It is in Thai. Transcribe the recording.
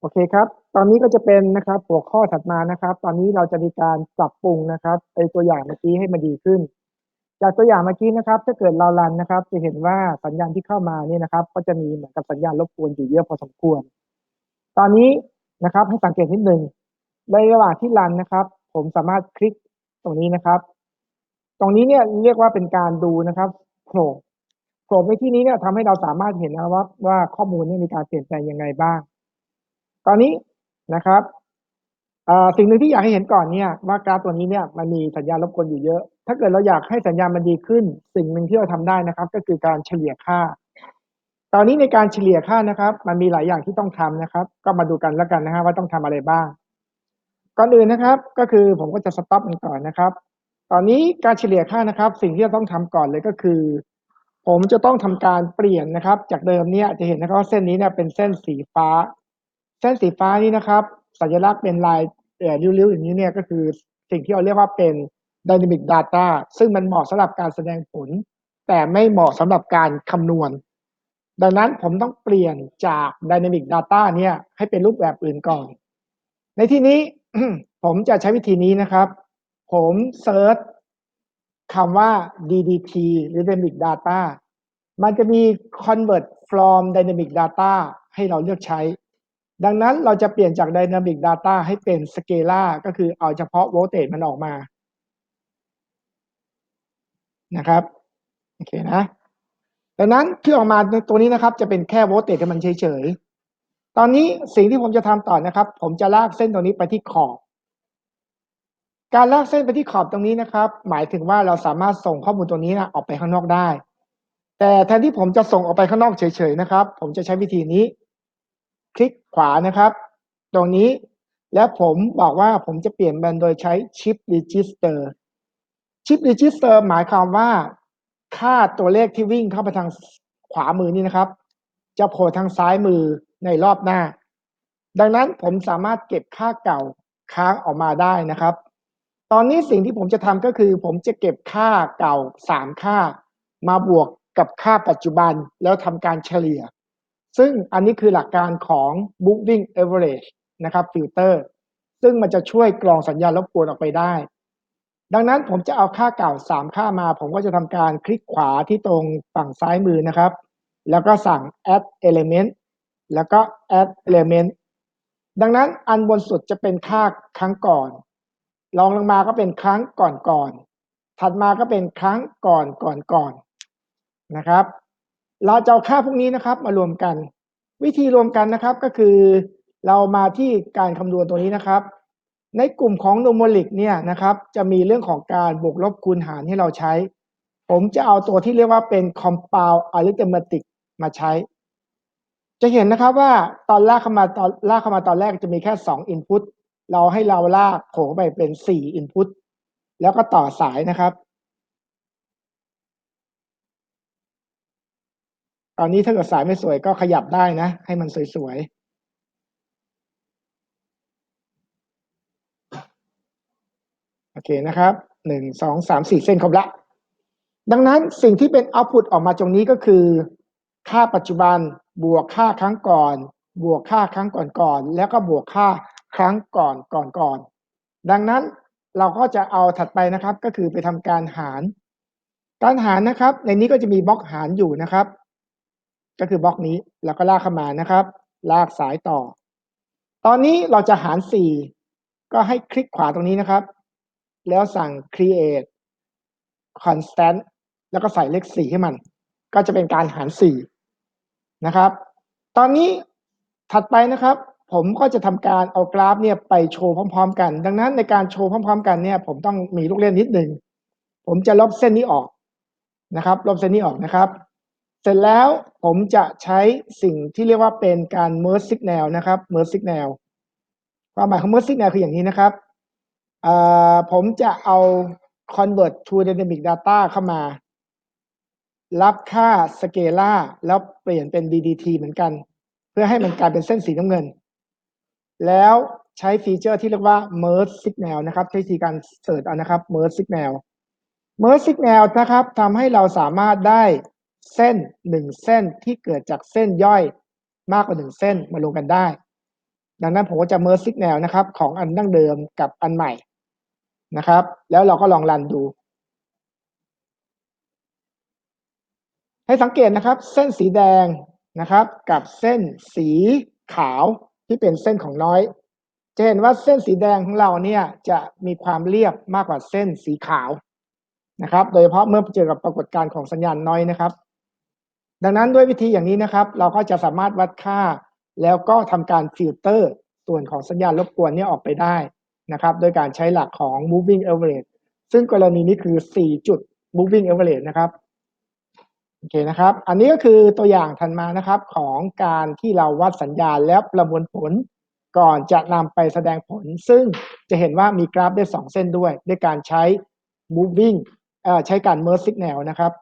โอเคครับ ตอนนี้ก็จะเป็นนะครับหัวข้อถัดมานะครับ ตอนนี้เราจะมีการปรับปรุงนะครับไอตัวอย่างเมื่อกี้ให้มันดีขึ้น จากตัวอย่างเมื่อกี้นะครับ ถ้าเกิดเรารันนะครับ จะเห็นว่าสัญญาณที่เข้ามาเนี่ยนะครับ ก็จะมีเหมือนกับสัญญาณรบกวนอยู่เยอะพอสมควร ตอนนี้นะครับให้สังเกตนิดหนึ่งในระหว่างที่รันนะครับ ผมสามารถคลิกตรงนี้นะครับ ตรงนี้เนี่ยเรียกว่าเป็นการดูนะครับโผล่โผล่ในที่นี้เนี่ยทำให้เราสามารถเห็นนะครับว่าว่าข้อมูลเนี่ยมีการเปลี่ยนแปลงยังไงบ้าง ตอนนี้นะครับสิ่งหนึ่งที่อยากให้เห็นก่อนเนี่ยว่ากราฟตัวนี้เนี่ยมันมีสัญญาณรบกวนอยู่เยอะ ถ้าเกิดเราอยากให้สัญญาณมันดีขึ้น สิ่งหนึ่งที่เราทำได้นะครับ ก็คือการเฉลี่ยค่า ตอนนี้ในการเฉลี่ยค่านะครับ มันมีหลายอย่างที่ต้องทำนะครับ ก็มาดูกันแล้วกันนะฮะว่าต้องทำอะไรบ้าง ก่อนอื่นนะครับ ก็คือผมก็จะสต็อปมันก่อนนะครับ ตอนนี้การเฉลี่ยค่านะครับ สิ่งที่เราต้องทำก่อนเลยก็คือ ผมจะต้องทำการเปลี่ยนนะครับ จากเดิมเนี่ยจะเห็นนะครับว่าเส้นนี้เนี่ยเป็นเส้นสีฟ้า เส้นสีฟ้านี้นะครับ สัญลักษณ์เป็นลายเอ่อริ้วๆอย่างนี้เนี่ยก็คือสิ่งที่เราเรียกว่าเป็น Dynamic Data ซึ่งมันเหมาะสำหรับการแสดงผล แต่ไม่เหมาะสำหรับการคำนวณ ดังนั้นผมต้องเปลี่ยนจาก Dynamic Data เนี่ยให้เป็นรูปแบบอื่นก่อน ในที่นี้ผมจะใช้วิธีนี้นะครับ ผมเซิร์ชคำว่า DDT หรือ Dynamic Data มันจะมี Convert from Dynamic Data ให้เราเลือกใช้ ดังนั้นเราจะเปลี่ยนจาก Dynamic Data ให้เป็น Scalar ก็คือเอาเฉพาะ Voltage มันออกมานะครับโอเคนะดังนั้นที่ออกมาตัวนี้นะครับ จะเป็นแค่ Voltage ที่มันเฉยๆ ตอนนี้สิ่งที่ผมจะทำต่อนะครับ ผมจะลากเส้นตรงนี้ไปที่ขอบ การลากเส้นไปที่ขอบตรงนี้นะครับ หมายถึงว่าเราสามารถส่งข้อมูลตรงนี้นะออกไปข้างนอกได้ แต่แทนที่ผมจะส่งออกไปข้างนอกเฉยๆนะครับ ผมจะใช้วิธีนี้ คลิกขวานะครับ ตรงนี้และผมบอกว่าผมจะเปลี่ยนมันโดยใช้ Shift Register Shift Register หมายความว่า ค่าตัวเลขที่วิ่งเข้าไปทางขวามือนี่นะครับ จะโผล่ทางซ้ายมือในรอบหน้า ดังนั้นผมสามารถเก็บค่าเก่าค้างออกมาได้นะครับ ตอนนี้สิ่งที่ผมจะทำก็คือ ผมจะเก็บค่าเก่าสามค่า มาบวกกับค่าปัจจุบันแล้วทำการเฉลี่ย ซึ่งอันนี้คือหลักการของ moving average นะครับฟิลเตอร์ซึ่งมันจะช่วยกรองสัญญาณรบกวนออกไปได้ ดังนั้นผมจะเอาค่าเก่า 3 ค่ามา ผมก็จะทำการคลิกขวาที่ตรงฝั่งซ้ายมือนะครับ แล้วก็สั่ง add element แล้วก็ add element ดังนั้นอันบนสุดจะเป็นค่าครั้งก่อนรองลงมาก็เป็นครั้งก่อนก่อน ถัดมาก็เป็นครั้งก่อนก่อนก่อนนะครับ เราจะเอาค่าพวกนี้นะครับมารวมกัน วิธีรวมกันนะครับก็คือ เรามาที่การคำนวณตัวนี้นะครับ ในกลุ่มของโนโมลิกเนี่ยนะครับ จะมีเรื่องของการบวกลบคูณหารให้เราใช้ ผมจะเอาตัวที่เรียกว่าเป็น compound arithmetic มาใช้ จะเห็นนะครับว่าตอนลากเข้ามาตอนลากเข้ามาตอนแรกจะมีแค่ 2 input เราให้เราลากโผล่ไปเป็น 4 input แล้วก็ต่อสายนะครับ ตอนนี้ถ้าเกิดสายไม่สวยก็ขยับได้นะ ให้มันสวยๆโอเคนะครับหนึ่งสองสามสี่เส้นครบละ ดังนั้นสิ่งที่เป็น output ออกมาตรงนี้ก็คือ ค่าปัจจุบันบวกค่าครั้งก่อน บวกค่าครั้งก่อนๆแล้วก็บวกค่าครั้งก่อนก่อนก่อน ดังนั้นเราก็จะเอาถัดไปนะครับ ก็คือไปทำการหาร การหารนะครับ ในนี้ก็จะมีบล็อกหารอยู่นะครับ ก็คือบล็อกนี้แล้วก็ลากเข้ามานะครับ ลากสายต่อ ตอนนี้เราจะหาร 4 ก็ให้คลิกขวาตรงนี้นะครับ แล้วสั่ง create constant แล้วก็ใส่เลข 4 ให้มัน ก็จะเป็นการหาร 4 นะครับ ตอนนี้ถัดไปนะครับ ผมก็จะทำการเอากราฟเนี่ยไปโชว์พร้อม ๆ กัน ดังนั้นในการโชว์พร้อม ๆ กันเนี่ย ผมต้องมีลูกเล่นนิดหนึ่งผมจะลบเส้นนี้ออกนะครับ ลบเส้นนี้ออกนะครับ สร็จแล้วผมจะใช้สิ่งที่เรียกว่าเป็นการ merge signal นะครับ merge signal ความหมายของ merge signal คืออย่างนี้นะครับ ผมจะเอา convert to dynamic data เข้ามา รับค่า scalar แล้วเปลี่ยนเป็น DDT เหมือนกัน เพื่อให้มันกลายเป็นเส้นสีน้ำเงิน แล้วใช้ฟีเจอร์ที่เรียกว่า merge signal นะครับ ใช้วิธีการเสิร์ชเอานะครับ merge signal merge signal นะครับทำให้เราสามารถได้ เส้นหนึ่งเส้นที่เกิดจากเส้นย่อยมากกว่าหนึ่งเส้นมารวมกันได้ ดังนั้นผมก็จะ merge signal นะครับ ของอันดั้งเดิมกับอันใหม่นะครับ แล้วเราก็ลองรันดู ให้สังเกตนะครับ เส้นสีแดงนะครับ กับเส้นสีขาวที่เป็นเส้นของน้อยจะเห็นว่าเส้นสีแดงของเราเนี่ยจะมีความเรียบมากกว่าเส้นสีขาวนะครับ โดยเฉพาะเมื่อเจอกับปรากฏการณ์ของสัญญาณน้อยนะครับ ดังนั้นด้วยวิธีอย่างนี้นะครับ เราก็จะสามารถวัดค่า แล้วก็ทำการฟิลเตอร์ส่วนของสัญญาณรบกวนนี้ออกไปได้นะครับ โดยการใช้หลักของ moving average ซึ่งกรณีนี้คือ 4 จุด moving average นะครับโอเคนะครับ อันนี้ก็คือตัวอย่างถัดมานะครับของการที่เราวัดสัญญาณและประมวลผลก่อนจะนำไปแสดงผล ซึ่งจะเห็นว่ามีกราฟได้ 2 เส้นด้วย ด้วยการใช้ moving ใช้การ merge signal นะครับ